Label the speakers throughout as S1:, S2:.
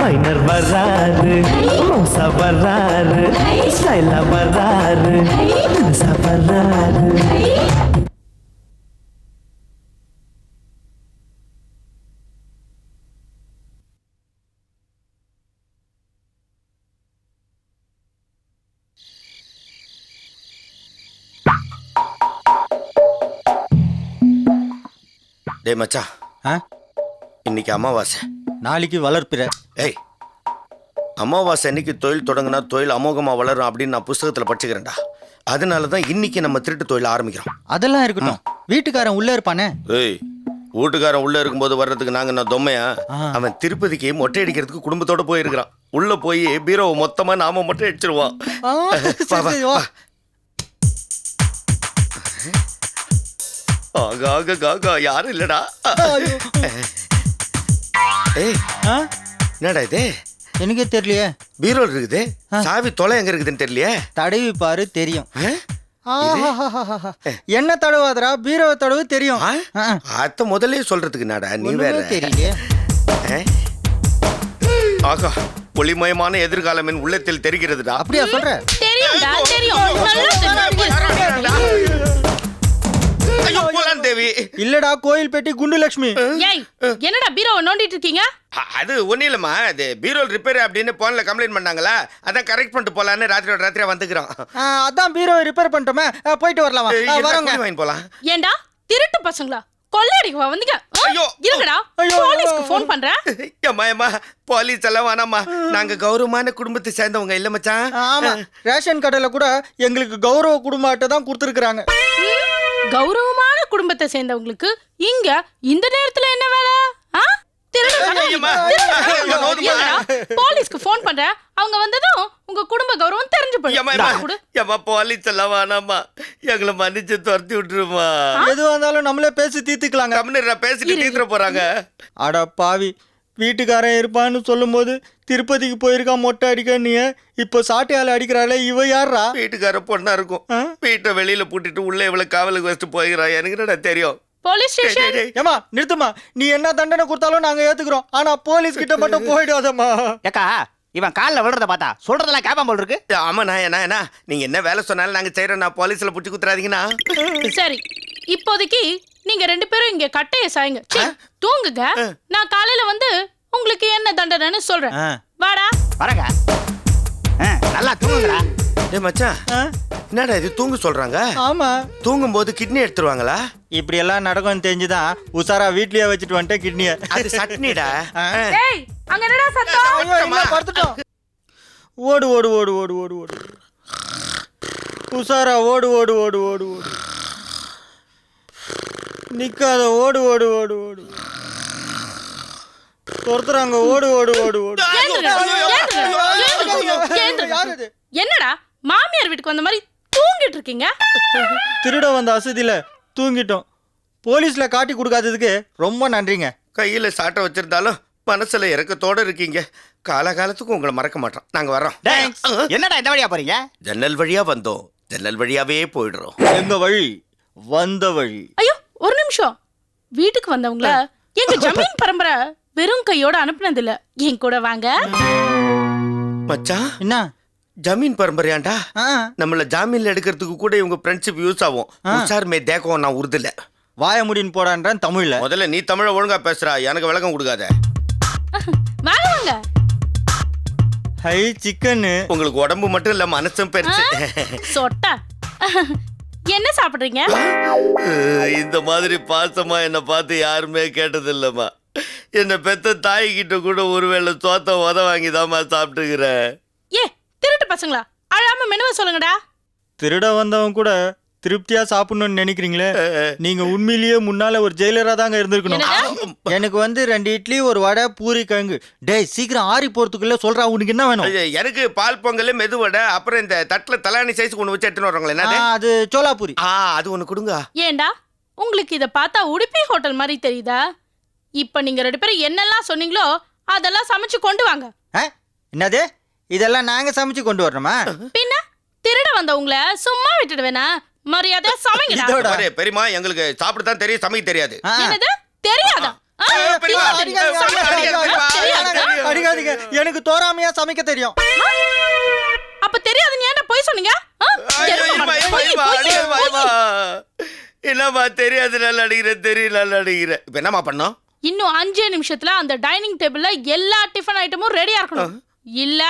S1: Minor வர்றாரு மோசா வர்றாரு ஸ்டைலா வர்றாரு தினுசா வர்றாரு
S2: டேய் மச்சான்
S3: ஆ?
S2: இன்னைக்கு அமாவாசை.
S3: நாளைக்கு வளர்ப்பிற
S2: ஏய் அமாவாசை அன்னைக்கு தொழில் தொடங்கினா தொழில் அமோகமாக வளரும் அப்படின்னு நான் புஸ்தகத்தில் படிச்சுக்கிறேன்டா அதனால தான் இன்னைக்கு நம்ம திருட்டு தொழில் ஆரம்பிக்கிறோம்
S3: அதெல்லாம் இருக்கட்டும் வீட்டுக்காரன் உள்ள இருப்பானே
S2: ஏய் வீட்டுக்காரன் உள்ள இருக்கும்போது வர்றதுக்கு நாங்க நான் தொம்மையா. அவன் திருப்பதிக்கு மொட்டை அடிக்கிறதுக்கு குடும்பத்தோட போயிருக்கிறான் உள்ள போய் பீரோவை மொத்தமா நாம மொட்டை அடிச்சிருவான். ஆகா ஆகா காகா யாரும் இல்லடா. ஏய்
S3: ஆ?
S2: என்னடா இது
S3: எனக்கே தெரியலையே
S2: பீரோல் இருக்குது. சாவி தொலை எங்க இருக்குதுன்னு தெரியலையே
S3: தடவி பாரு தெரியும். என்ன தடவாதரா பீரோவை தடவு தெரியும்.
S2: அத்த முதல்ல சொல்றதுக்கு நாடா நீ வேற
S3: தெரியலையே?
S2: ஆகா ஒளிமயமான எதிர்காலம் என் உள்ளத்தில் தெரிகிறதுடா
S3: அப்படியா சொல்ற
S4: தெரியும்டா தெரியும்
S2: தேவி.
S3: இல்லடா கோயில் பெட்டி குண்டு லட்சுமி
S4: ஏய் என்னடா பீரோவை நோண்டிட்டு இருக்கீங்க?
S2: அது ஒன்றும் இல்லைம்மா. அது பீரோல் ரிப்பேர் அப்படின்னு போனில் கம்ப்ளைண்ட் பண்ணாங்களா? அதான் கரெக்ட் பண்ணிட்டு போலான்னு ராத்திரியோட ராத்திரியா வந்துக்கிறோம்.
S3: அதான் பீரோவை ரிப்பேர் பண்ணிட்டோமே. போயிட்டு வரலாமா? வரோங்க.
S2: வாங்கி போலாம்?
S4: ஏன்டா திருட்டு பசங்களா? கொள்ளையடிக்கவா வந்தீங்க
S2: ஐயோ.
S4: இருங்கடா.
S3: ஐயோ.
S4: போலீஸ்க்கு ஃபோன் பண்றேன்
S2: ஏம்மா ஏம்மா போலீஸ் எல்லாம் வேணாம்மா. நாங்க கௌரவமான குடும்பத்தை சேர்ந்தவங்க இல்ல மச்சான்?
S3: ஆமா. ரேஷன் கடையில கூட எங்களுக்கு கௌரவ குடும்ப அட்டை தான் கொடுத்துருக்குறாங்க.
S4: கௌரவமான குடும்பத்தை சேர்ந்தவங்களுக்கு இங்க இந்த நேரத்துல என்ன வேலை? ஆ? போலீஸ்க்கு ஃபோன் பண்றேன் அவங்க வந்ததும் உங்க குடும்ப கௌரவம் தெரிஞ்சு போயிடும் கொடு.
S2: ஏம்மா போலீஸ் எல்லாம் வேணாம்மா. எங்களை மன்னிச்சு துரத்தி விட்டுருமா?
S3: எதுவா இருந்தாலும் நம்மளே பேசி தீர்த்துக்கலாங்க.
S2: பேசிட்டு தீர்த்துற போறாங்க.
S3: அட பாவி. வீட்டுக்காரன் இருப்பான்னு சொல்லும்போது திருப்பதிக்கு போயிருக்கான் மொட்டை அடிக்க நீ இப்போ சாட்டையால அடிக்கிறாளே இவ யாரா
S2: வீட்டுக்கார பொண்ணா இருக்கும்? வீட்டை வெளியில பூட்டிட்டு உள்ள இவ்வளவு காவலுக்கு வச்சுட்டு போகிறா எனக்கு என்னடா தெரியும்?
S4: Police station?
S3: ஏமா நிறுத்துமா நீ என்ன தண்டனை கொடுத்தாலும் நாங்க ஏத்துக்கிறோம். ஆனா போலீஸ் கிட்ட மட்டும் போயிடாதம்மா.
S5: ஏக்கா இவன் காலில் விழுறத பார்த்தா சொல்றதெல்லாம் கேட்பான் போல் இருக்கு.
S2: டேய். ஆமா நான் என்ன என்ன நீங்க என்ன வேலை சொன்னாலும் நாங்க செய்யறோம் நான் போலீஸ்ல புடிச்சு குத்துறாதீங்கன்னா
S4: சரி இப்போதைக்கு நீங்க ரெண்டு பேரும் இங்க கட்டைய சாயுங்க. சீ, தூங்குங்க. நான் காலையில வந்து உங்களுக்கு என்ன தண்டனைன்னு சொல்றேன். வாடா.
S5: வரங்க. ஆ, நல்லா தூங்குங்கடா.
S2: டேய் மச்சான்.
S3: ஆ?
S2: என்னடா இது தூங்க சொல்றாங்க?
S3: ஆமா.
S2: தூங்கும் போது கிட்னி எடுத்துருவாங்களா?
S3: இப்படி எல்லாம் நடக்கும்னு தெரிஞ்சுதான் உசாரா வீட்லயே வச்சுட்டு வந்துட்டேன் கிட்னிய.
S2: அது சட்னிடா.
S4: ஏய் அங்க என்னடா சத்தம்?
S3: படுத்துட்டோம். ஓடு ஓடு ஓடு ஓடு ஓடு ஓடு. உசாரா ஓடு ஓடு ஓடு ஓடு ஓடு. நிக்காத ஓடு ஓடு ஓடு ஓடு. துரத்துறாங்க ஓடு ஓடு ஓடு ஓடு?
S4: என்னடா மாமியார் வீட்டுக்கு வந்த மாதிரி தூங்கிட்டு இருக்கீங்க
S3: திருட வந்த அசதியில தூங்கிட்டோம். போலீஸ்ல காட்டி கொடுக்காததுக்கு ரொம்ப நன்றிங்க.
S2: கையில சாட்டை வச்சிருந்தாலும் மனசுல இறக்கத்தோட இருக்கீங்க. காலகாலத்துக்கு உங்களை மறக்க மாட்டோம். நாங்க வரோம்
S5: டேய், என்னடா இந்த வழியா போறீங்க?
S2: ஜன்னல் வழியா வந்தோம். ஜன்னல் வழியாவே போயிடுறோம்.
S3: எங்க வழி? வந்த வழி.
S4: ஐயோ ஒரு நிமிஷம். வீட்டுக்கு வந்தவங்கள எங்க ஜமீன் பரம்பரை வெறும் கையோட அனுப்புனது இல்ல என் கூட வாங்க.
S2: மச்சான்
S3: என்ன?
S2: ஜமீன் பரம்பரையாண்டா? நம்மள ஜாமீன்ல எடுக்கிறதுக்கு கூட இவங்க ஃப்ரெண்ட்ஷிப் யூஸ் ஆகும். உஷார் மே தேக்கம் நான் உறுதில்ல
S3: வாய முடின்னு போடான்றேன் தமிழ்ல.
S2: முதல்ல நீ தமிழ ஒழுங்கா பேசுறா எனக்கு விளக்கம் கொடுக்காத.
S4: வாங்க வாங்க.
S3: ஹை சிக்கன்னு
S2: உங்களுக்கு உடம்பு மட்டும் இல்ல மனசும் பெருசு
S4: சொட்டா. என்ன சாப்பிடுறீங்க?
S2: இந்த மாதிரி பாசமா என்னை பார்த்து யாருமே கேட்டது இல்லம்மா என்னை பெத்த தாய்கிட்ட கூட ஒருவேளை சோத்த உத வாங்கி சாப்பிட்டுக்கிறேன்.
S4: ஏ திருட்டு பசங்களா? அழாம மெனுவை சொல்லுங்கடா.
S3: திருட வந்தவன் கூட திருப்தியா சாப்பிடணும்னு நினைக்கிறீங்களே? நீங்க உண்மையிலேயே முன்னால ஒரு ஜெயிலரா தாங்க இருந்திருக்கணும்? எனக்கு வந்து ரெண்டு இட்லி ஒரு வடை பூரி கிழங்கு. டேய் சீக்கிரம் ஆறி போறதுக்குள்ள சொல்றா உனக்கு என்ன வேணும்?
S2: எனக்கு பால் பொங்கல் மெதுவடை அப்புறம் இந்த தட்டுல தலானி சைஸ் ஒன்று வச்சு எடுத்துன்னு வர்றாங்களே
S3: ஆ,
S2: என்னது
S3: அது சோலாபூரி.
S2: ஆ அது ஒன்று கொடுங்க.
S4: ஏண்டா? உங்களுக்கு இத பார்த்தா உடுப்பி ஹோட்டல் மாதிரி தெரியுதா? இப்ப நீங்க ரெண்டு பேரும் என்னெல்லாம் சொன்னீங்களோ அதெல்லாம் சமைச்சு கொண்டு வாங்க.
S3: ஆ? என்னது? இதெல்லாம் நாங்க சமைச்சு கொண்டு வரணுமா?
S4: பின்ன திருட வந்தவங்கள சும்மா விட்டுடுவேனா? மரியாதை சமைங்கடா.
S3: இதோட.
S2: பாரு, பெரியம்மா எங்களுக்கு சாப்பிட தான் தெரியும் சமைக்க தெரியாது.
S4: என்னது? தெரியாதா? தெரியாதா? தெரியாதா?
S3: எனக்கு தோராமையா சமைக்க தெரியும்.
S4: அப்ப தெரியாதுன்னு ஏன்டா போய் சொன்னீங்க.
S2: என்னம்மா தெரியாது நல்லா அடிக்கிறேன் தெரியும் நல்லா அடிக்கிறேன். இப்ப என்னம்மா பண்ணோம்?
S4: இன்னும் அஞ்சே நிமிஷத்துல அந்த டைனிங் டேபிள்ல எல்லா டிஃபன் ஐட்டமும் ரெடியா இருக்கணும். இல்ல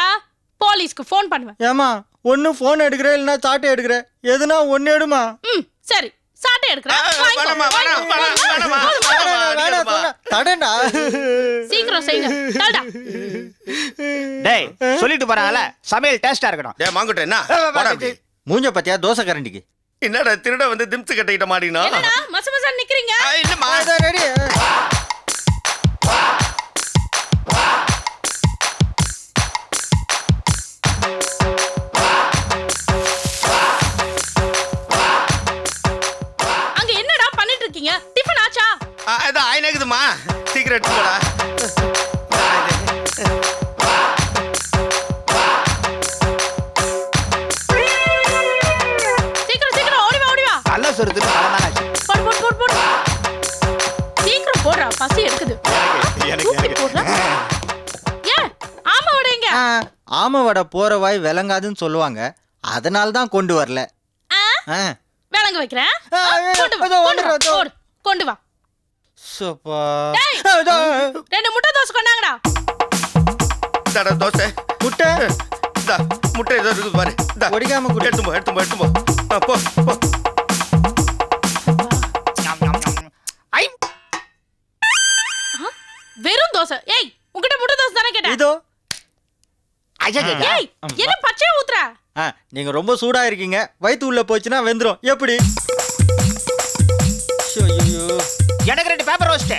S4: போலீஸ்க்கு ஃபோன் பண்ணுவேன்.
S3: ஏமா ஒன்னு போன் எடுக்கிற இல்லைன்னா சாட்டை எடுக்கிற எதுனா ஒன்னு எடுமா?
S4: ம் சரி. சாட்டை எடுக்கிறேன்.
S3: தடேன்டா
S4: சீக்கிரம்.
S5: டேய் சொல்லிட்டு போறாங்கல்ல? சமையல் டேஸ்டா இருக்கணும்.
S2: டேய் மாங்குட்ட என்ன.
S3: மூஞ்ச பத்தியா? தோசை கரண்டிக்கு.
S2: என்னடா திருட வந்து திம்சு கட்டிக்கிட்ட மாட்டீங்கன்னா
S4: என்னடா மச மசா நிக்கிறீங்க ஆம
S3: வடை போற வாய் விளங்காதுன்னு சொல்லுவாங்க. அதனால தான் கொண்டு வரல.
S4: ஆ?
S3: ஆ.
S4: விளங்க வைக்கிறேன். கொண்டு வா
S3: சப்பா.
S4: ரெண்டு முட்டை தோசை கொண்டாங்கடா.
S2: தட தோசை.
S3: முட்டை?
S2: இந்தா முட்டை ஏதோ இருக்குது பாரு. இந்தா
S3: ஒடிக்காம குடி.
S2: எடுத்து போ எடுத்து போ எடுத்து போ. போ போ.
S4: வெறும் தோசை. ஏய் உன்கிட்ட முட்டை தோசை தானே கேட்டேன்.
S3: இதோ.
S4: ஏய் என்ன பச்சையா ஊத்துற?
S3: ஆ, நீங்க ரொம்ப சூடா இருக்கீங்க வயித்து உள்ள போச்சுன்னா வெந்துரும். எப்படி.
S5: எனக்கு ரெண்டு பேப்பர் ரோஸ்ட்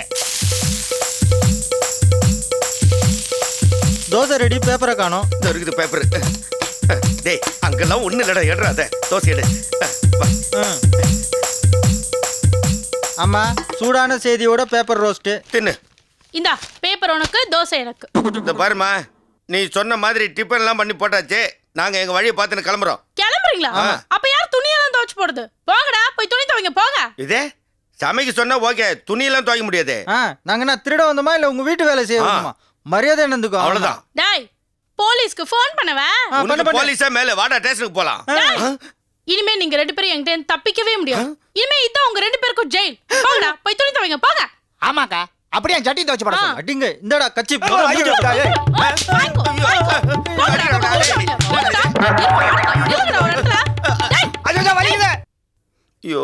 S3: தோசை ரெடி பேப்பரை காணோம்.
S2: இந்த இருக்குது பேப்பர் டேய் அங்கெல்லாம் ஒண்ணு இல்லடா எடுறா அத தோசை எடு.
S3: அம்மா சூடான செய்தியோட பேப்பர் ரோஸ்ட்டு
S2: தின்னு.
S4: இந்தா பேப்பர் உனக்கு தோசை எனக்கு.
S2: இந்த பாருமா நீ சொன்ன மாதிரி டிஃபன் எல்லாம் பண்ணி போட்டாச்சு நாங்க எங்க வழியை பார்த்துன்னு கிளம்புறோம்.
S4: கிளம்புறீங்களா? அப்ப யார் துணியெல்லாம் துவைச்சு போடுது போங்கடா போய் துணி துவைங்க போங்க.
S2: இதே? சமைக்க சொன்னா ஓகே துணியெல்லாம் துவைக்க முடியாது.
S3: ஆ நாங்க என்ன திருட வந்தோமா இல்ல உங்க வீட்டு வேலை செய்ய
S2: ஆ.
S3: வந்தோமா? மரியாதை என்னந்துக்கும்
S2: அவ்வளவுதான்.
S4: டேய் போலீஸ்க்கு ஃபோன் பண்ணவா?
S3: ஆ, பண்ணு,
S2: உனக்கு
S3: பண்ணு.
S2: போலீஸா மேல? வாடா ஸ்டேஷனுக்கு போலாம்.
S4: டேய், இனிமே நீங்க ரெண்டு பேரும் என்கிட்ட இருந்து தப்பிக்கவே முடியாது. இனிமே இதான் உங்க ரெண்டு பேருக்கும் ஜெயில் போங்கடா போய் துணி துவைங்க போங்க.
S5: ஆமாக்கா. அப்படியே சட்டி துவச்சு போட.
S3: அடிங்க இந்தடா கச்சி
S5: ஐயோ,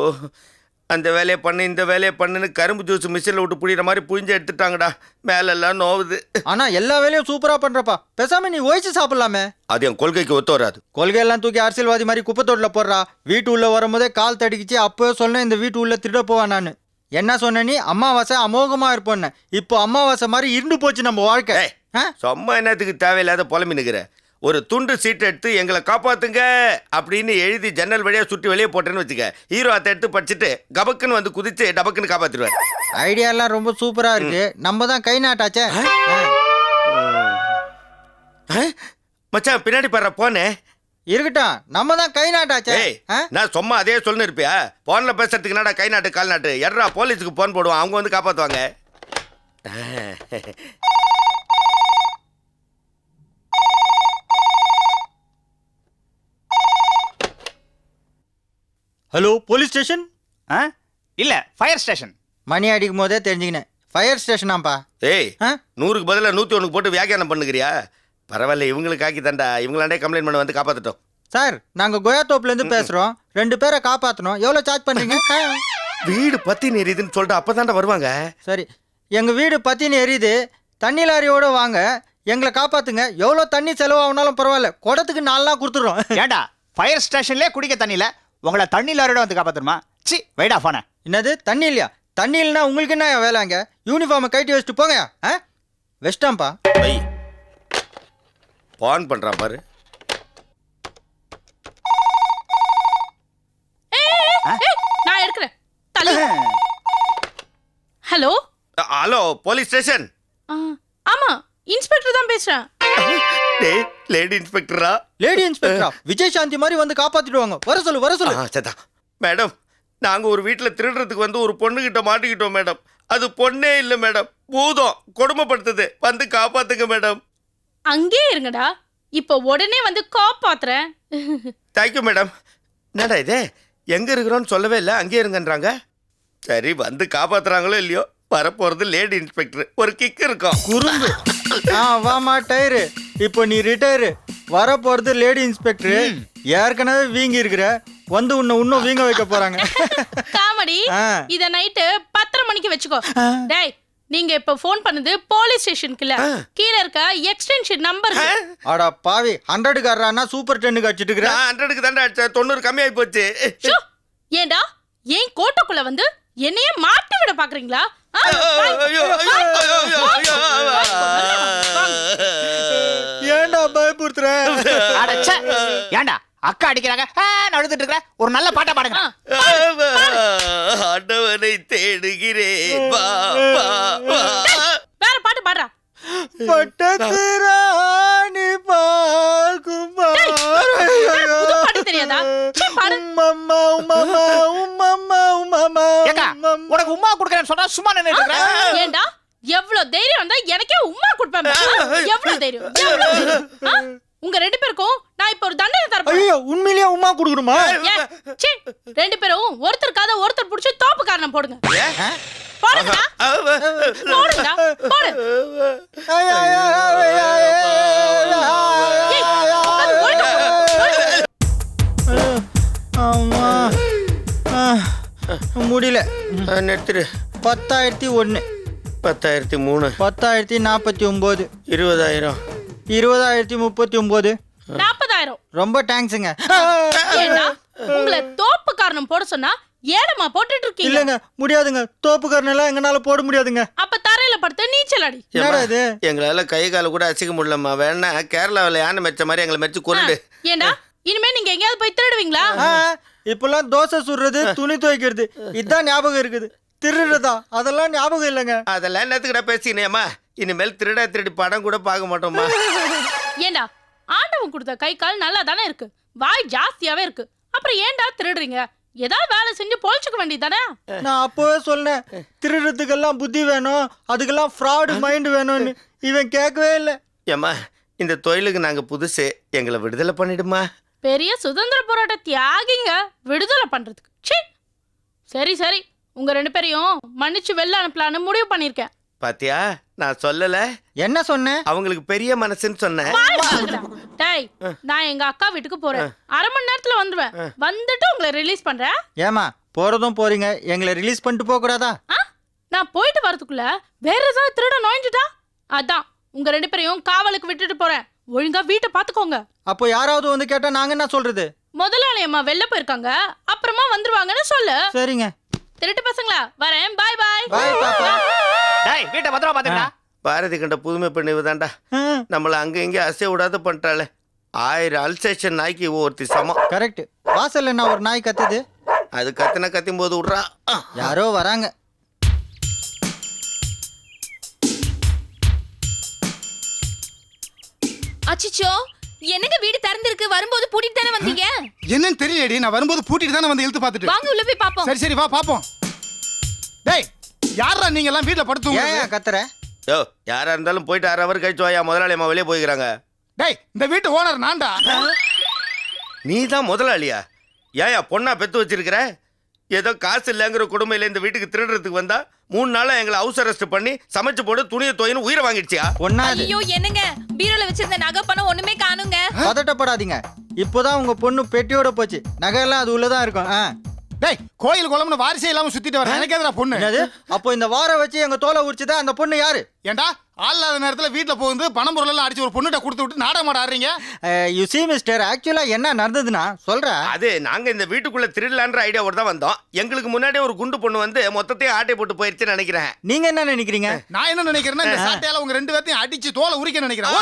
S2: அந்த வேலையை பண்ணு இந்த வேலையை பண்ணுன்னு கரும்பு ஜூஸ் மிஷினில் விட்டு புழியிற மாதிரி புழிஞ்சு எடுத்துட்டாங்கடா மேலெல்லாம் நோவுது
S3: ஆனா எல்லா வேலையும் சூப்பரா பண்றப்பா பேசாம நீ ஓய்ச்சு சாப்பிடலாமே
S2: அது என் கொள்கைக்கு ஒத்து வராது
S3: கொள்கையெல்லாம் தூக்கி அரசியல்வாதி மாதிரி குப்பை தொட்டில போடுறா வீட்டு உள்ள வரும்போதே கால் தடிக்கிச்சு அப்போ சொன்னேன் இந்த வீட்டு உள்ள திருட போவேன் நான் என்ன சொன்ன நீ? அமாவாசை அமோகமா இருப்போன்னு. இப்போ அமாவாசை மாதிரி இருண்டு போச்சு நம்ம வாழ்க்கை?
S2: சும்மா என்னத்துக்கு தேவையில்லாத புலம்பி நிற்கிற ஒரு துண்டு சீட் எடுத்து எங்களை காப்பாத்துங்க அப்படின்னு எழுதி ஜன்னல் வழியா சுற்றி வெளியே போட்டேன்னு வச்சுக்க. ஹீரோ அதை எடுத்து படிச்சுட்டு கபக்குன்னு வந்து குதிச்சு டபக்குன்னு காப்பாத்திடுவார்.
S3: ஐடியா எல்லாம் ரொம்ப சூப்பரா இருக்கு. நம்ம தான் கை நாட்டாச்சே?
S2: மச்சான் பின்னாடி பாரு போனே.
S3: இருக்கட்டும் நம்ம தான் கை நாட்டாச்சே?
S2: நான் சும்மா அதே சொல்லு இருப்பியா? போன்ல பேசுறதுக்கு என்னடா கை நாட்டு கால் நாட்டு? எட்ரா போலீஸுக்கு போன் போடுவோம் அவங்க வந்து காப்பாத்துவாங்க.
S3: ஹலோ போலீஸ் ஸ்டேஷன்
S5: ஆ? இல்ல ஃபயர் ஸ்டேஷன்
S3: மணி அடிக்கும் போதே தெரிஞ்சுக்கினேன். ஃபயர் ஸ்டேஷனாப்பா
S2: ஏய்
S3: ஆ?
S2: நூறுக்கு பதிலா நூத்தி ஒண்ணுக்கு போட்டு வியாக்கியானம் பண்ணுகிறியா? பரவாயில்ல இவங்களுக்கு ஆக்கி தண்டா இவங்களாண்டே கம்ப்ளைண்ட் பண்ண வந்து காப்பாத்தட்டும்.
S3: சார் நாங்க கோயாத்தோப்புல இருந்து பேசுறோம். ரெண்டு பேரை காப்பாத்தணும். எவ்வளவு சார்ஜ் பண்றீங்க ஆ.
S2: வீடு பத்தி நெறியுதுன்னு சொல்லிட்டு அப்பதான்டா வருவாங்க.
S3: சரி எங்க வீடு பத்தின்னு எரியுது. தண்ணி லாரியோட வாங்க. எங்களை காப்பாத்துங்க. எவ்வளோ தண்ணி செலவாகுனாலும் பரவாயில்ல. குடத்துக்கு நாலு நாள் கொடுத்துட்றோம்.
S5: ஏண்டா ஃபயர் ஸ்டேஷன்லயே குடிக்க தண்ணியில உங்களை தண்ணி லாரியோட வந்து காப்பாத்தணுமா? சி வைடா போன
S3: என்னது தண்ணி இல்லையா? தண்ணி இல்லைனா உங்களுக்கு என்ன வேலைங்க யூனிஃபார்மை கட்டி வச்சுட்டு போங்க ஆ? வெஸ்டாம்பா?
S2: வை பான் பண்றான் பாரு.
S4: நான் எடுக்கிறேன். ஹலோ?
S2: Hello police station.
S4: ஆ, ஆமா இன்ஸ்பெக்டர் தான் பேசுறேன்.
S2: டேய் லேடி இன்ஸ்பெக்டரா?
S3: லேடி இன்ஸ்பெக்டரா? விஜய் சாந்தி மாதிரி வந்து காப்பாத்திடுவாங்க. வர சொல்லு வர சொல்லு.
S2: ஆ சதா. மேடம் நாங்க ஒரு வீட்ல திருடுறதுக்கு வந்து ஒரு பொண்ணுகிட்ட மாட்டிக்கிட்டோம் மேடம். அது பொண்ணே இல்ல மேடம். பூதம் கொடுமைப்படுத்துது. வந்து காப்பாத்துங்க மேடம்.
S4: அங்கே இருங்கடா. இப்போ உடனே வந்து காப்பாத்துறேன்.
S2: தேங்க்யூ மேடம் என்னடா இது? எங்க இருக்கிறோன்னு சொல்லவே இல்லை அங்கேயே இருங்கன்றாங்க? சரி வந்து காப்பாத்துறாங்களோ இல்லையோ வரப்போறது லேடி இன்ஸ்பெக்டர் ஒரு கிக் இருக்கும்.
S3: குறும்பு. ஆ வாமா டயரு. இப்போ நீ ரிட்டையரு வர போறது லேடி இன்ஸ்பெக்டர் ஏற்கனவே வீங்கி இருக்கிற வந்து உன்னை இன்னும் வீங்க வைக்க போறாங்க.
S4: காமெடி. இத நைட்டு பத்தரை மணிக்கு வச்சுக்கோ. டேய் நீங்க இப்ப ஃபோன் பண்ணது போலீஸ் ஸ்டேஷனுக்கு இல்ல கீழ இருக்க எக்ஸ்டென்ஷன் நம்பர்
S3: அடா பாவி ஹண்ட்ரடுக்காரனா சூப்பர் டென்னுக்கு அடிச்சிட்டு இருக்கிற?
S2: நான் ஹண்ட்ரடுக்கு தாண்டா அடிச்சேன் தொண்ணூறு கம்மியாகி போச்சு.
S4: ஏண்டா ஏன் கோட்டைக்குள்ள வந்து என்னைய மாட்டி விட பாக்குறீங்களா?
S5: அக்கா அடிக்கிறாங்க. அழுதுட்டு இருக்கிறேன். ஒரு நல்ல பாட்டா பாடுங்க.
S2: ஆண்டவனை தேடுகிறேன்.
S4: வேற பாட்டு பாடுறா.
S3: பட்டத்து ராணி பார்க்கும்
S5: உனக்கு உமா கொடுக்குறேன்னு சொன்னா சும்மா இருக்கிறேன்
S4: ஏண்டா? எவ்வளவு தைரியம் வந்தா எனக்கே உம்மா கொடுப்பேன். எவ்வளவு தைரியம்? உங்க ரெண்டு பேருக்கும் நான் இப்ப ஒரு தண்டனை தரப்போறேன்
S3: ஐயோ உண்மையிலேயே உமா கொடுக்கணுமா?
S4: சீ, ரெண்டு பேரும் ஒருத்தருக்காத ஒருத்தர் புடிச்சு தோப்பு காரணம் போடுங்க போடுங்கடா போடுங்கடா போடு ஏய், உட்காந்து
S3: ஆ, முடியல
S2: நெத்துரு
S3: பத்தாயிரத்தி ஒன்று
S2: பத்தாயிரத்தி மூணு
S3: பத்தாயிரத்தி நாற்பத்தி ஒம்பது
S2: இருபதாயிரம்
S3: இருபதாயிரத்தி முப்பத்தி ஒம்பது.
S4: நாற்பதாயிரம்
S3: ரொம்ப தேங்க்ஸுங்க
S4: ஏண்டா? உங்களை தோப்பு காரணம் போட சொன்னா ஏலமா போட்டுட்டு இருக்கீங்க?
S3: இல்லைங்க முடியாதுங்க. தோப்புக்காரனெல்லாம் எங்கனால போட முடியாதுங்க.
S4: அப்ப தரையில படுத்து நீச்சல் அடி
S3: என்னடா இது?
S2: எங்களால கை கால கூட அசைக்க முடியலம்மா. வேணா கேரளாவில் யானை மெச்ச மாதிரி எங்களை மெச்சு கொண்டு.
S4: ஏண்டா? இனிமே நீங்க எங்கேயாவது போய் திருடுவீங்களா?
S3: இப்பெல்லாம் தோசை சுடுறது துணி துவைக்கிறது. இதான் ஞாபகம் இருக்குது. திருடுறதா? அதெல்லாம் ஞாபகம் இல்லைங்க.
S2: அதெல்லாம் என்னத்துக்கிட்ட பேசினேம்மா இனிமேல் திருடா திருடி படம் கூட பார்க்க மாட்டோம்மா.
S4: ஏண்டா ஆண்டவன் கொடுத்த கை கால் நல்லா தானே இருக்கு? வாய் ஜாஸ்தியாவே இருக்கு. அப்புறம் ஏன்டா திருடுறீங்க? ஏதாவது வேலை செஞ்சு பொழைச்சுக்க வேண்டியதானே
S3: நான் அப்போவே சொன்னேன் திருடுறதுக்கெல்லாம் புத்தி வேணும் அதுக்கெல்லாம் ஃப்ராடு மைண்ட் வேணும்னு. இவன் கேட்கவே இல்லை.
S2: ஏம்மா இந்த தொழிலுக்கு நாங்க புதுசு எங்களை விடுதலை பண்ணிடுமா?
S4: பெரிய சுதந்திர போராட்ட தியாகிங்க விடுதலை பண்றதுக்கு. ச்சீ! சரி சரி உங்க ரெண்டு பேரையும் மன்னிச்சு வெளில அனுப்பலான்னு முடிவு பண்ணிருக்கேன்
S2: பாத்தியா? நான் சொல்லல.
S3: என்ன சொன்னேன்
S2: அவங்களுக்கு பெரிய மனசுன்னு சொன்னேன்
S4: டேய் நான் எங்க அக்கா வீட்டுக்கு போறேன். அரை மணி நேரத்துல வந்துருவேன். வந்துட்டு உங்களை ரிலீஸ் பண்றேன்.
S3: ஏமா போறதும் போறீங்க. எங்களை ரிலீஸ் பண்ணிட்டு போக கூடாதா
S4: ஆ? நான் போயிட்டு வரதுக்குள்ள வேற ஏதாவது திருட நோய்ஞ்சுட்டா அதான் உங்க ரெண்டு பேரையும் காவலுக்கு விட்டுட்டு போறேன். ஒழுங்கா வீட்டை பாத்துக்கோங்க
S3: அப்போ யாராவது வந்து கேட்டா நாங்க என்ன சொல்றது?
S4: முதலாளி அம்மா வெளில போயிருக்காங்க. அப்புறமா வந்துருவாங்கன்னு சொல்லு.
S3: சரிங்க.
S4: திருட்டு பசங்களா வரேன். பாய் பாய்
S3: பாய் பாப்பா
S5: டேய் வீட்டை பத்திரமா பாத்துக்கடா
S2: பாரதி கண்ட புதுமை பெண் இவதாண்டா நம்மளை அங்க இங்கே அசைய விடாத பண்ணிட்டாளே. ஆயிரம் அல்சேஷன் நாய்க்கு ஒருத்தி சமம்.
S3: கரெக்ட். வாசல்ல என்ன ஒரு நாய் கத்துது?
S2: அது கத்தின கத்தும் போது விட்றா
S3: யாரோ வராங்க.
S6: அச்சிச்சோ என்னங்க வீடு திறந்திருக்கு? வரும்போது பூட்டிட்டு தானே வந்தீங்க?
S7: என்னன்னு தெரியலடி. நான் வரும்போது பூட்டிட்டு தானே வந்து இழுத்து பார்த்துட்டு.
S6: வாங்க உள்ள போய் பாப்போம்
S7: சரி சரி வா பாப்போம் யாரா நீங்க எல்லாம் வீட்ல படுத்து
S3: ஏன் கத்துற?
S2: யோ யாரா இருந்தாலும் போயிட்டு அரை அவர் கழிச்சு வாயா முதலாளி அம்மா வெளியே போய்க்கிறாங்க.
S7: டேய் இந்த வீட்டு ஓனர் நான்டா.
S2: நீ தான் முதலாளியா? ஏயா பொண்ணா பெத்து வச்சிருக்கிற? ஏதோ காசு இல்லைங்கிற கொடுமையில இந்த வீட்டுக்கு திருடுறதுக்கு வந்தா மூணு நாளா எங்களை ஹவுஸ் அரெஸ்ட் பண்ணி சமைச்சு போட்டு துணியை தோயின்னு உயிரை வாங்கிடுச்சியா?
S3: ஒன்னாது
S6: ஐயோ என்னங்க? பீரோல வச்சிருந்த நகை பணம் ஒண்ணுமே காணுங்க.
S3: பதட்டப்படாதீங்க. இப்போதான் உங்க பொண்ணு பெட்டியோட போச்சு. நகையெல்லாம் அது உள்ளதான் இருக்கும். ஆ.
S7: டேய் கோயில் குளம்னு வாரிசே இல்லாம சுத்திட்டு வர. எனக்கு எதிரா பொண்ணு?
S3: என்னது? அப்போ இந்த வாரம் வச்சு எங்க தோலை உரிச்சுதா அந்த பொண்ணு யாரு?
S7: ஏன்டா ஆள் இல்லாத நேரத்துல வீட்டுல போகுது பணம் பொருள் எல்லாம் அடிச்சு ஒரு பொண்ணுகிட்ட கொடுத்து விட்டு நாடகம் ஆட ஆடுறீங்க
S3: யூ சி மிஸ்டர் ஆக்சுவலா என்ன நடந்ததுன்னா சொல்றேன்
S2: அது நாங்க இந்த வீட்டுக்குள்ள திருடலான்ற ஐடியாவோட தான் வந்தோம். எங்களுக்கு முன்னாடியே ஒரு குண்டு பொண்ணு வந்து மொத்தத்தையும் ஆட்டை போட்டு போயிருச்சுன்னு நினைக்கிறேன்.
S3: நீங்க என்ன நினைக்கிறீங்க?
S7: நான் என்ன நினைக்கிறேன்னா இந்த சாட்டையால உங்க ரெண்டு பேர்த்தையும் அடிச்சு தோலை உரிக்க நினைக்கிறேன்.